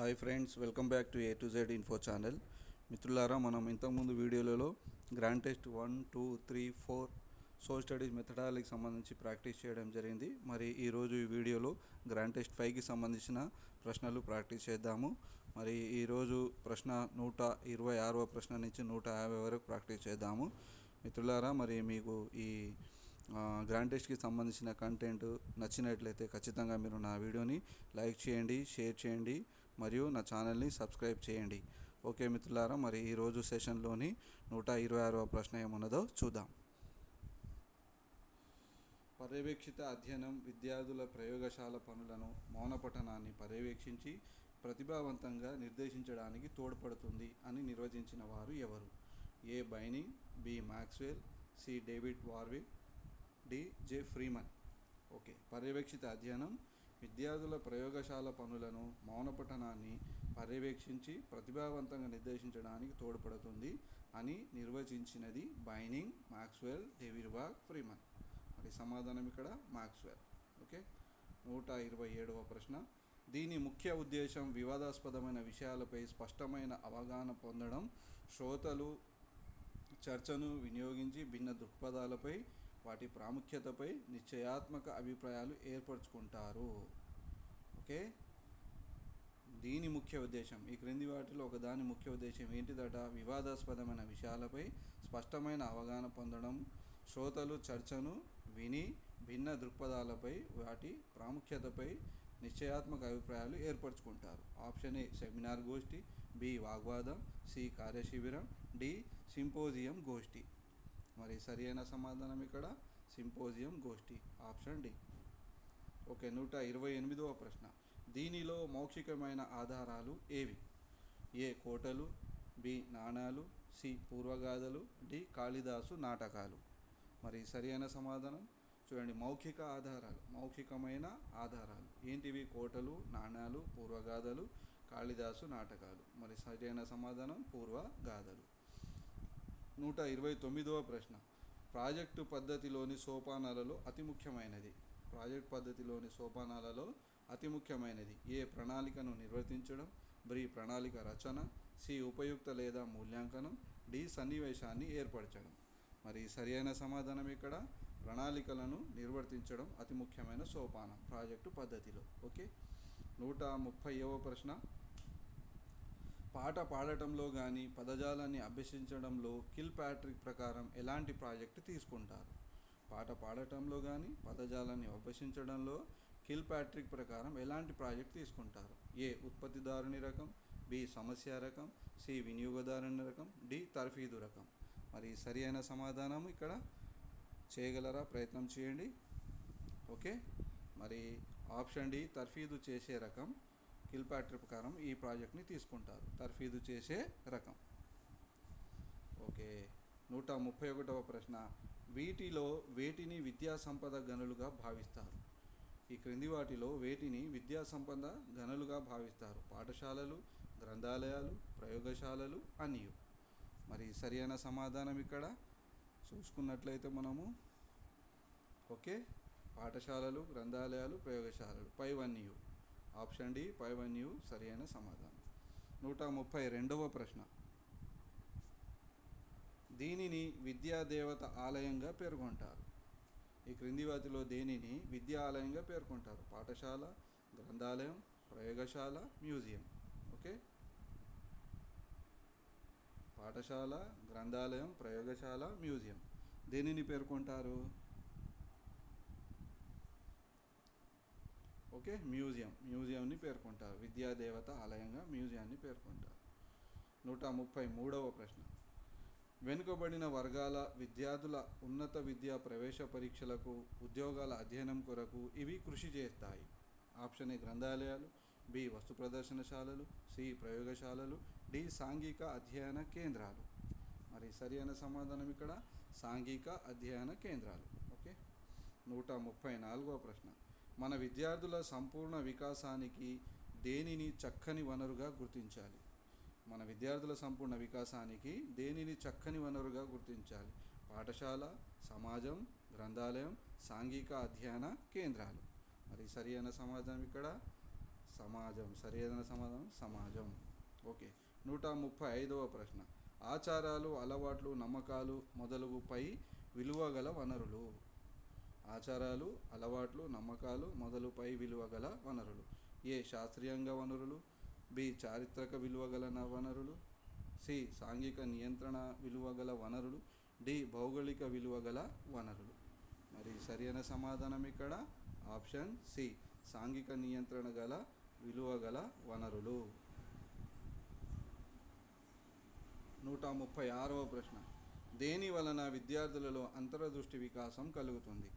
Hi friends welcome back to A to Z info channel మిత్రులారా మనం ఇంతకుముందు వీడియోలలో grand test one two three four social studies మెథడాలకి సంబంధించి practice చేయడం జరిగింది. మరి ఈరోజు ఈ వీడియోలో గ్రాండ్ టెస్ట్ ఫైవ్కి సంబంధించిన ప్రశ్నలు ప్రాక్టీస్ చేద్దాము. మరి ఈరోజు ప్రశ్న నూట ఇరవై ఆరవ ప్రశ్న నుంచి నూట యాభై వరకు ప్రాక్టీస్ చేద్దాము. మిత్రులారా మరి మీకు ఈ గ్రాండ్ టెస్ట్కి సంబంధించిన కంటెంట్ నచ్చినట్లయితే ఖచ్చితంగా మీరు నా వీడియోని లైక్ చేయండి షేర్ చేయండి. మరియు నా ఛానల్ని సబ్స్క్రైబ్ చేయండి. ఓకే మిత్రులారా మరి ఈరోజు సెషన్లోని నూట ఇరవై ఆరవ ప్రశ్న ఏమున్నదో చూద్దాం. పర్యవేక్షిత అధ్యయనం విద్యార్థుల ప్రయోగశాల పనులను మౌన పఠనాన్ని పర్యవేక్షించి ప్రతిభావంతంగా నిర్దేశించడానికి తోడ్పడుతుంది అని నిర్వచించిన వారు ఎవరు? A. Binning B. Maxwell C. David Warwick D. J. Freeman. Okay పర్యవేక్షిత అధ్యయనం విద్యార్థుల ప్రయోగశాల పనులను మౌన పఠనాన్ని పర్యవేక్షించి ప్రతిభావంతంగా నిర్దేశించడానికి తోడ్పడుతుంది అని నిర్వచించినది బైనింగ్ మ్యాక్స్వెల్ డేవిడ్ ఫ్రీమన్. మరి సమాధానం ఇక్కడ మ్యాక్స్వెల్ ఓకే? నూట ఇరవై ఏడవ ప్రశ్న. దీని ముఖ్య ఉద్దేశం వివాదాస్పదమైన విషయాలపై స్పష్టమైన అవగాహన పొందడం శ్రోతలు చర్చను వినియోగించి భిన్న దృక్పథాలపై వాటి ప్రాముఖ్యతపై నిశ్చయాత్మక అభిప్రాయాలు ఏర్పరచుకుంటారు. ఓకే? దీని ముఖ్య ఉద్దేశం. ఈ క్రింది వాటిలో ఒకదాని ముఖ్య ఉద్దేశం ఏంటిదట? వివాదాస్పదమైన విషయాలపై స్పష్టమైన అవగాహన పొందడం శ్రోతలు చర్చను విని భిన్న దృక్పథాలపై వాటి ప్రాముఖ్యతపై నిశ్చయాత్మక అభిప్రాయాలు ఏర్పరచుకుంటారు. ఆప్షన్ ఏ సెమినార్ గోష్ఠి బి వాగ్వాదం సి కార్యశిబిరం డి సింపోజియం గోష్ఠి. మరి సరి అయిన సమాధానం ఇక్కడ. సింపోజియం గోష్ఠి ఆప్షన్ డి. ఓకే నూట ఇరవై ఎనిమిదవ ప్రశ్న. దీనిలో మౌఖికమైన ఆధారాలు ఏవి? ఏ కోటలు బి నాణాలు సి పూర్వగాథలు డి కాళిదాసు నాటకాలు. మరి సరి అయిన సమాధానం? చూడండి మౌఖిక ఆధారాలు మౌఖికమైన ఆధారాలు. ఏంటివి? కోటలు నాణాలు పూర్వగాథలు కాళిదాసు నాటకాలు. మరి సరైన సమాధానం? పూర్వగాథలు నూట ఇరవై తొమ్మిదవ ప్రశ్న. ప్రాజెక్టు పద్ధతిలోని సోపానాలలో అతి ముఖ్యమైనది. ప్రాజెక్ట్ పద్ధతిలోని సోపానాలలో అతి ముఖ్యమైనది. ఏ ప్రణాళికను నిర్వర్తించడం? బ్రీ ప్రణాళిక రచన? సి ఉపయుక్త లేదా మూల్యాంకనం? డి సన్నివేశాన్ని ఏర్పరచడం. మరి సరైన సమాధానం ఇక్కడ ప్రణాళికలను నిర్వర్తించడం అతి ముఖ్యమైన సోపానం ప్రాజెక్టు పద్ధతిలో. ఓకే? నూట ముప్పైవ ప్రశ్న. పాట పాడటంలో కానీ పదజాలాన్ని అభ్యసించడంలో కిల్ ప్యాట్రిక్ ప్రకారం ఎలాంటి ప్రాజెక్ట్ తీసుకుంటారు? పాట పాడటంలో కానీ పదజాలాన్ని అభ్యసించడంలో కిల్ ప్యాట్రిక్ ప్రకారం ఎలాంటి ప్రాజెక్ట్ తీసుకుంటారు? ఏ. ఉత్పత్తిదారుని రకం బి. సమస్య రకం సి. వినియోగదారుని రకం డి. తర్ఫీదు రకం. మరి సరి అయిన సమాధానం ఇక్కడ? చేయగలరా? ప్రయత్నం చేయండి. ఓకే. మరి ఆప్షన్ డి తర్ఫీదు చేసే రకం. కిల్పాట్రి ప్రకారం ఈ ప్రాజెక్ట్ని తీసుకుంటారు. తర్ఫీదు చేసే రకం. ఓకే. నూట ముప్పై ఒకటవ ప్రశ్న. వీటిలో వేటిని విద్యా సంపద గనులుగా భావిస్తారు? ఈ క్రింది వాటిలో వేటిని విద్యా సంపద గనులుగా భావిస్తారు? పాఠశాలలు గ్రంథాలయాలు ప్రయోగశాలలు అనియు మరి సరి అయిన సమాధానం ఇక్కడ? చూసుకున్నట్లయితే మనము ఓకే. పాఠశాలలు గ్రంథాలయాలు ప్రయోగశాలలు పైవన్యు ఆప్షన్ డి పైవన్యు యూ సరైన సమాధానం. నూట ముప్పై రెండవ ప్రశ్న. దీనిని విద్యాదేవత ఆలయంగా పేర్కొంటారు. ఈ క్రింది వాటిలో దేనిని విద్యా ఆలయంగా పేర్కొంటారు. పాఠశాల గ్రంథాలయం ప్రయోగశాల మ్యూజియం. ఓకే? పాఠశాల గ్రంథాలయం ప్రయోగశాల మ్యూజియం. దేనిని పేర్కొంటారు? ఓకే? మ్యూజియం. మ్యూజియంని పేర్కొంటారు. విద్యాదేవత ఆలయంగా మ్యూజియాన్ని పేర్కొంటారు. నూట ముప్పై మూడవ ప్రశ్న. వెనుకబడిన వర్గాల విద్యార్థుల ఉన్నత విద్యా ప్రవేశ పరీక్షలకు ఉద్యోగాల అధ్యయనం కొరకు ఇవి కృషి చేస్తాయి. ఆప్షన్ ఏ గ్రంథాలయాలు బి వస్తు ప్రదర్శనశాలలు సి ప్రయోగశాలలు డి సాంఘిక అధ్యయన కేంద్రాలు. మరి సరి అయిన సమాధానం ఇక్కడ? సాంఘిక అధ్యయన కేంద్రాలు. ఓకే? నూట ముప్పై నాలుగవ ప్రశ్న. మన విద్యార్థుల సంపూర్ణ వికాసానికి దేనిని చక్కని వనరుగా గుర్తించాలి? మన విద్యార్థుల సంపూర్ణ వికాసానికి దేనిని చక్కని వనరుగా గుర్తించాలి? పాఠశాల సమాజం గ్రంథాలయం సాంఘిక అధ్యయన కేంద్రాలు. మరి సరి అయిన సమాజం ఇక్కడ? సమాజం. సరైన సమాజం సమాజం. ఓకే. నూట ముప్పై ఐదవ ప్రశ్న. ఆచారాలు అలవాట్లు నమ్మకాలు మొదలుగుపై విలువ గల వనరులు. ఆచారాలు అలవాట్లు నమ్మకాలు మొదలుపై విలువ గల వనరులు. ఏ శాస్త్రీయంగా వనరులు? బి చారిత్రక విలువ గల వనరులు. సి సాంఘిక నియంత్రణ విలువ గల వనరులు. డి భౌగోళిక విలువ గల వనరులు. మరి సరైన సమాధానం ఇక్కడ? ఆప్షన్ సి సాంఘిక నియంత్రణ గల విలువ గల వనరులు. నూట ముప్పై ఆరవ ప్రశ్న. దేని వలన విద్యార్థులలో అంతర్దృష్టి వికాసం కలుగుతుంది?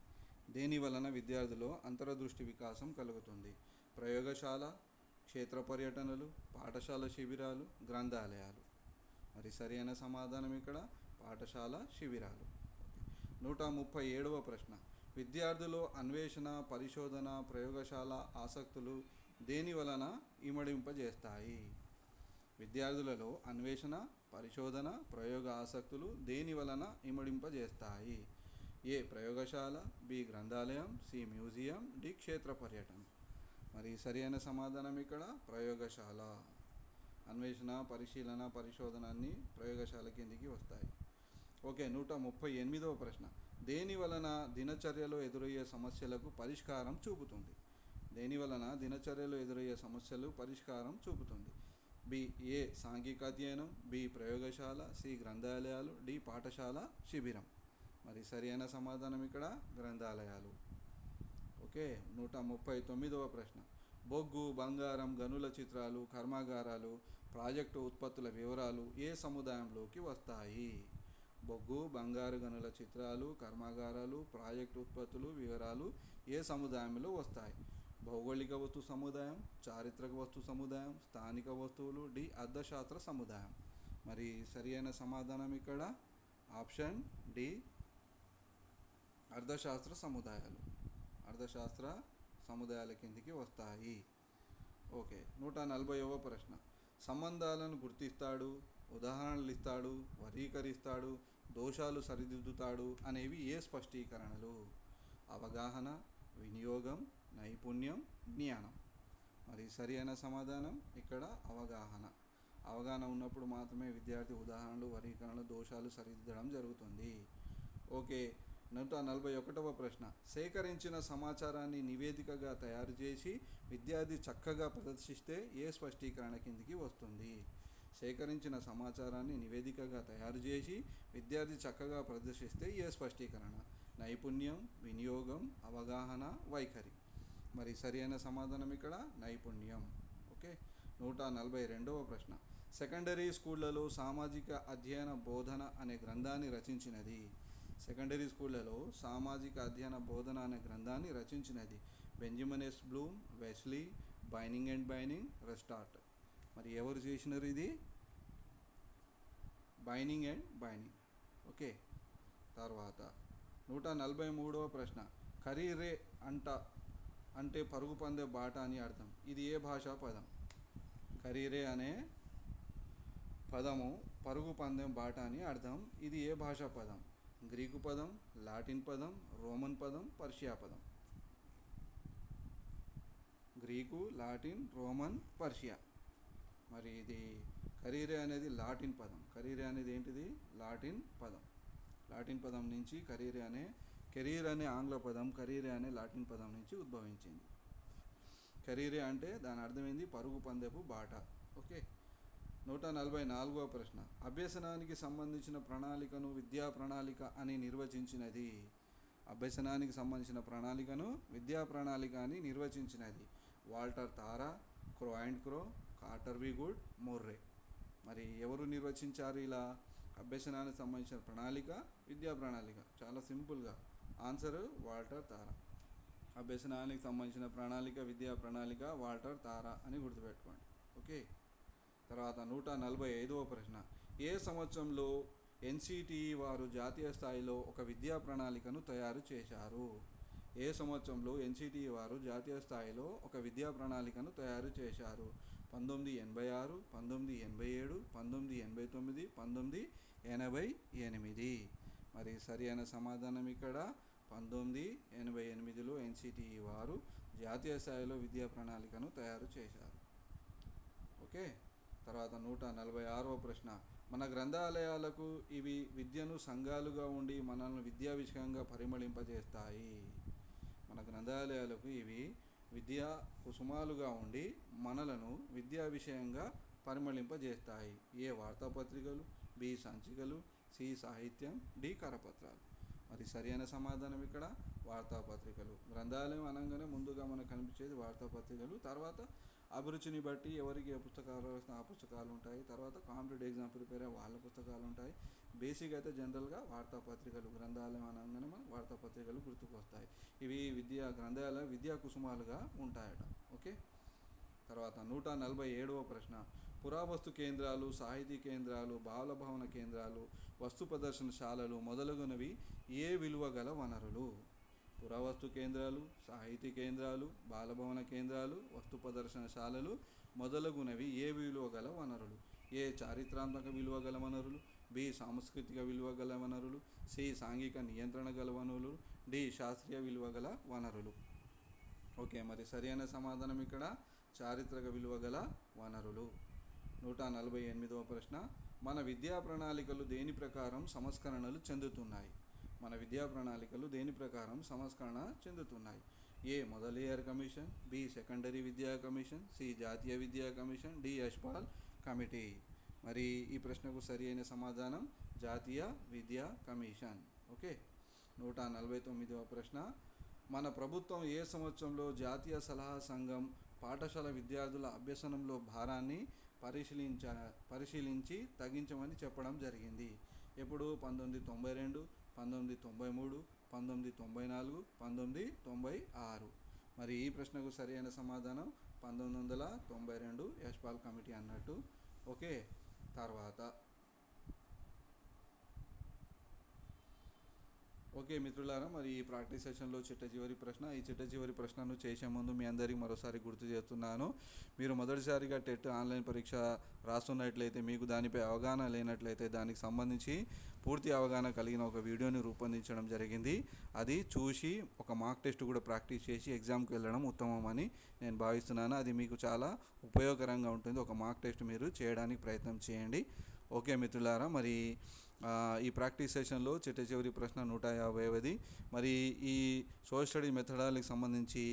దేని వలన విద్యార్థులలో అంతరదృష్టి వికాసం కలుగుతుంది? ప్రయోగశాల క్షేత్ర పర్యటనలు పాఠశాల శిబిరాలు గ్రంథాలయాలు. మరి సరైన సమాధానం ఇక్కడ? పాఠశాల శిబిరాలు. నూట ముప్పై ఏడవ ప్రశ్న. విద్యార్థులు అన్వేషణ పరిశోధన ప్రయోగశాల ఆసక్తులు దేని వలన ఇమడింపజేస్తాయి? విద్యార్థులలో అన్వేషణ పరిశోధన ప్రయోగ ఆసక్తులు దేని వలన ఇమడింపజేస్తాయి? ఏ ప్రయోగశాల బి గ్రంథాలయం సి మ్యూజియం డి క్షేత్ర పర్యటన. మరి సరైన సమాధానం ఇక్కడ? ప్రయోగశాల. అన్వేషణ పరిశీలన పరిశోధన అన్ని ప్రయోగశాల కిందికి వస్తాయి? ఓకే నూట ముప్పై ఎనిమిదవ ప్రశ్న. దేని వలన దినచర్యలో ఎదురయ్యే సమస్యలకు పరిష్కారం చూపుతుంది? దేని వలన దినచర్యలో ఎదురయ్యే సమస్యలు పరిష్కారం చూపుతుంది? బి ఏ సాంఘిక అధ్యయనం బి ప్రయోగశాల సి గ్రంథాలయాలు డి పాఠశాల శిబిరం. మరి సరైన సమాధానం ఇక్కడ గ్రంథాలయాలు. ఓకే నూట ముప్పై తొమ్మిదవ ప్రశ్న. బొగ్గు బంగారం గనుల చిత్రాలు కర్మాగారాలు ప్రాజెక్టు ఉత్పత్తుల వివరాలు ఏ సముదాయంలోకి వస్తాయి? బొగ్గు బంగారు గనుల చిత్రాలు కర్మాగారాలు ప్రాజెక్టు ఉత్పత్తులు వివరాలు ఏ సముదాయంలో వస్తాయి? భౌగోళిక వస్తు సముదాయం చారిత్రక వస్తు సముదాయం స్థానిక వస్తువులు డి అర్థశాస్త్ర సముదాయం. మరి సరి అయిన సమాధానం ఇక్కడ. ఆప్షన్ డి అర్థశాస్త్ర సముదాయాలు. అర్థశాస్త్ర సముదాయాల కిందికి వస్తాయి. ఓకే నూట నలభైవ ప్రశ్న. సంబంధాలను గుర్తిస్తాడు ఉదాహరణలు ఇస్తాడు వర్గీకరిస్తాడు దోషాలు సరిదిద్దుతాడు అనేవి ఏ స్పష్టీకరణలు? అవగాహన వినియోగం నైపుణ్యం జ్ఞానం. మరి సరి అయిన సమాధానం? ఇక్కడ అవగాహన. అవగాహన ఉన్నప్పుడు మాత్రమే విద్యార్థి ఉదాహరణలు వర్గీకరణలు దోషాలు సరిదిద్దడం జరుగుతుంది. ఓకే నూట నలభై ఒకటవ ప్రశ్న. సేకరించిన సమాచారాన్ని నివేదికగా తయారు చేసి విద్యార్థి చక్కగా ప్రదర్శిస్తే ఏ స్పష్టీకరణ కిందికి వస్తుంది? సేకరించిన సమాచారాన్ని నివేదికగా తయారు చేసి విద్యార్థి చక్కగా ప్రదర్శిస్తే ఏ స్పష్టీకరణ? నైపుణ్యం వినియోగం అవగాహన వైఖరి. మరి సరైన సమాధానం ఇక్కడ? నైపుణ్యం. ఓకే. నూట నలభై రెండవ ప్రశ్న. సెకండరీ స్కూళ్ళలో సామాజిక అధ్యయన బోధన అనే గ్రంథాన్ని రచించినది. సెకండరీ స్కూళ్ళలో సామాజిక అధ్యయన బోధన అనే గ్రంథాన్ని రచించినది Benjamin S Bloom Wesley Binning and Binning restart మరి ఎవరు చేసినారు ఇది? Binning and Binning. ఓకే. తర్వాత నూట నలభై మూడవ ప్రశ్న. కరీరే అంట అంటే పరుగు పందే బాట అని అర్థం. ఇది ఏ భాషా పదం? కరీరే అనే పదము పరుగు పందెం బాట అని అర్థం. ఇది ఏ భాషా పదం? గ్రీకు పదం లాటిన్ పదం రోమన్ పదం పర్షియా పదం. Greek Latin Roman Persia. మరి ఇది కరీరే అనేది లాటిన్ పదం. కరీరే అనేది ఏంటిది? లాటిన్ పదం. లాటిన్ పదం నుంచి కరీరే అనే కెరీర్ అనే ఆంగ్ల పదం కరీరే అనే లాటిన్ పదం నుంచి ఉద్భవించింది. కరీరే అంటే దాని అర్థమైంది పరుగు పందెపు బాట. ఓకే? నూట నలభై నాలుగవ ప్రశ్న. అభ్యసనానికి సంబంధించిన ప్రణాళికను విద్యా ప్రణాళిక అని నిర్వచించినది. అభ్యసనానికి సంబంధించిన ప్రణాళికను విద్యా ప్రణాళిక అని నిర్వచించినది. Walter Tara Crow and Crow Carter V Good మోర్రే. మరి ఎవరు నిర్వచించారు ఇలా? అభ్యసనానికి సంబంధించిన ప్రణాళిక విద్యా ప్రణాళిక. చాలా సింపుల్గా. ఆన్సర్ వాల్టర్ తారా. అభ్యసనానికి సంబంధించిన ప్రణాళిక విద్యా ప్రణాళిక వాల్టర్ తారా అని గుర్తుపెట్టుకోండి. ఓకే? తర్వాత నూట నలభై ఐదవ ప్రశ్న. ఏ సంవత్సరంలో ఎన్సిటిఈ వారు జాతీయ స్థాయిలో ఒక విద్యా ప్రణాళికను తయారు చేశారు? ఏ సంవత్సరంలో ఎన్సిటిఈ వారు జాతీయ స్థాయిలో ఒక విద్యా ప్రణాళికను తయారు చేశారు? పంతొమ్మిది ఎనభై ఆరు పంతొమ్మిది ఎనభై ఏడు పంతొమ్మిది ఎనభై తొమ్మిది పంతొమ్మిది ఎనభై ఎనిమిది. మరి సరి అయిన సమాధానం ఇక్కడ. పంతొమ్మిది ఎనభై ఎనిమిదిలో ఎన్సిటిఈ వారు జాతీయ స్థాయిలో విద్యా ప్రణాళికను తయారు చేశారు. ఓకే? తర్వాత నూట నలభై ఆరవ ప్రశ్న. మన గ్రంథాలయాలకు ఇవి విద్యను సంఘాలుగా ఉండి మనల్ని విద్యా విషయంగా పరిమళింపజేస్తాయి. మన గ్రంథాలయాలకు ఇవి విద్యా కుసుమాలుగా ఉండి మనలను విద్యా విషయంగా పరిమళింపజేస్తాయి. ఏ వార్తాపత్రికలు? బి సంచికలు? సి సాహిత్యం? డి కరపత్రాలు. మరి సరైన సమాధానం ఇక్కడ? వార్తాపత్రికలు. గ్రంథాలయం అనగానే ముందుగా మనకు కనిపించేది వార్తాపత్రికలు. తర్వాత అభిరుచిని బట్టి ఎవరికి ఏ పుస్తకాలు రావాల్సిన ఆ పుస్తకాలు ఉంటాయి. తర్వాత కాంపిటేటివ్ ఎగ్జామ్ ప్రిపేర్ అయ్యే వాళ్ళ పుస్తకాలు ఉంటాయి. బేసిక్ అయితే జనరల్గా వార్తాపత్రికలు గ్రంథాలయం అనగానే మన వార్తాపత్రికలు గుర్తుకొస్తాయి. ఇవి విద్యా గ్రంథాలయ విద్యా కుసుమాలుగా ఉంటాయట. ఓకే? తర్వాత నూట నలభై ఏడవ ప్రశ్న. పురావస్తు కేంద్రాలు సాహితీ కేంద్రాలు బాల భవన కేంద్రాలు వస్తు ప్రదర్శనశాలలు మొదలగునవి ఏ విలువ గల వనరులు? పురావస్తు కేంద్రాలు సాహితీ కేంద్రాలు బాలభవన కేంద్రాలు వస్తు ప్రదర్శనశాలలు మొదలగునవి ఏ విలువ గల వనరులు? ఏ చారిత్రాత్మక విలువ గల వనరులు? బి సాంస్కృతిక విలువ గల వనరులు? సి సాంఘిక నియంత్రణ గల వనరులు? డి శాస్త్రీయ విలువ గల వనరులు? ఓకే మరి సరైన సమాధానం ఇక్కడ. చారిత్రక విలువ గల వనరులు. నూట నలభై ఎనిమిదవ ప్రశ్న. మన విద్యా ప్రణాళికలు దేని ప్రకారం సంస్కరణలు చెందుతున్నాయి? మన విద్యా ప్రణాళికలు దేని ప్రకారం సంస్కరణ చెందుతున్నాయి? A. Mudaliar commission B. Secondary విద్యా కమిషన్ సి. జాతీయ విద్యా కమిషన్ డి. యశ్పాల్ కమిటీ. మరి ఈ ప్రశ్నకు సరి అయిన సమాధానం జాతీయ విద్యా కమిషన్. ఓకే? నూట నలభై తొమ్మిదవ ప్రశ్న. మన ప్రభుత్వం ఏ సంవత్సరంలో జాతీయ సలహా సంఘం పాఠశాల విద్యార్థుల అభ్యసనంలో భారాన్ని పరిశీలించ పరిశీలించి తగ్గించమని చెప్పడం జరిగింది. ఎప్పుడు? పంతొమ్మిది తొంభై రెండు పంతొమ్మిది తొంభై మూడు పంతొమ్మిది తొంభై నాలుగు పంతొమ్మిది తొంభై ఆరు. మరి ఈ ప్రశ్నకు సరైన సమాధానం పంతొమ్మిది వందల తొంభై రెండు యశ్పాల్ కమిటీ అన్నట్టు. ఓకే తర్వాత. ఓకే మిత్రులారా మరి ఈ ప్రాక్టీస్ సెషన్లో చిట్ట చివరి ప్రశ్న. ఈ చిట్ట చివరి ప్రశ్నను చేసే ముందు మీ అందరికీ మరోసారి గుర్తు చేస్తున్నాను. మీరు మొదటిసారిగా టెట్ ఆన్లైన్ పరీక్ష రాస్తున్నట్లయితే మీకు దానిపై అవగాహన లేనట్లయితే దానికి సంబంధించి పూర్తి అవగాహన కలిగిన ఒక వీడియోని రూపొందించడం జరిగింది. అది చూసి ఒక మార్క్ టెస్ట్ కూడా ప్రాక్టీస్ చేసి ఎగ్జామ్కి వెళ్ళడం ఉత్తమం అని నేను భావిస్తున్నాను. అది మీకు చాలా ఉపయోగకరంగా ఉంటుంది. ఒక మార్క్ టెస్ట్ మీరు చేయడానికి ప్రయత్నం చేయండి. ఓకే మిత్రులారా మరి ఈ ప్రాక్టీస్ సెషన్లో చిట్ట చివరి ప్రశ్న నూట యాభైవది. మరి ఈ సోషల్ స్టడీ మెథడాలకి సంబంధించి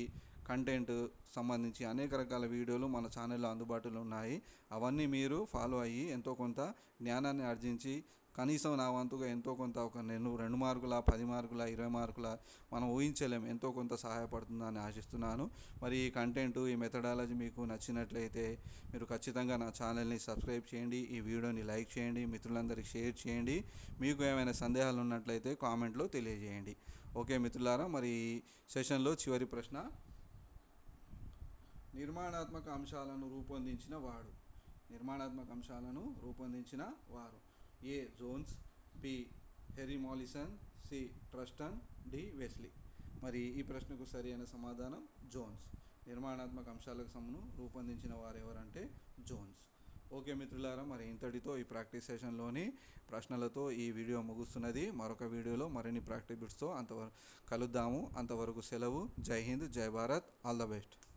కంటెంట్ సంబంధించి అనేక రకాల వీడియోలు మన ఛానల్లో అందుబాటులో ఉన్నాయి. అవన్నీ మీరు ఫాలో అయ్యి ఎంతో కొంత జ్ఞానాన్ని ఆర్జించి కనీసం నా వంతుగా ఎంతో కొంత ఒక నేను రెండు మార్కుల పది మార్కుల ఇరవై మార్కుల మనం ఊహించలేం ఎంతో కొంత సహాయపడుతుందని ఆశిస్తున్నాను. మరి ఈ కంటెంట్ ఈ మెథడాలజీ మీకు నచ్చినట్లయితే మీరు ఖచ్చితంగా నా ఛానల్ని సబ్స్క్రైబ్ చేయండి ఈ వీడియోని లైక్ చేయండి మిత్రులందరికీ షేర్ చేయండి. మీకు ఏమైనా సందేహాలు ఉన్నట్లయితే కామెంట్లో తెలియజేయండి. ఓకే మిత్రులారా మరి సెషన్లో చివరి ప్రశ్న. నిర్మాణాత్మక అంశాలను రూపొందించిన వాడు. నిర్మాణాత్మక అంశాలను రూపొందించిన వారు. A Jones B హెరీ Mallison C ట్రస్టన్ D Wesley. మరి ఈ ప్రశ్నకు సరి అయిన సమాధానం జోన్స్. నిర్మాణాత్మక అంశాలకు సమ్మును రూపొందించిన వారు ఎవరంటే జోన్స్. ఓకే మిత్రులారా మరి ఇంతటితో ఈ ప్రాక్టీస్ సెషన్లోని ప్రశ్నలతో ఈ వీడియో ముగుస్తున్నది. మరొక వీడియోలో మరిన్ని ప్రాక్టీస్ బిట్స్తో అంతవరకు కలుద్దాము. అంతవరకు సెలవు. జై హింద్ జై భారత్. All the best.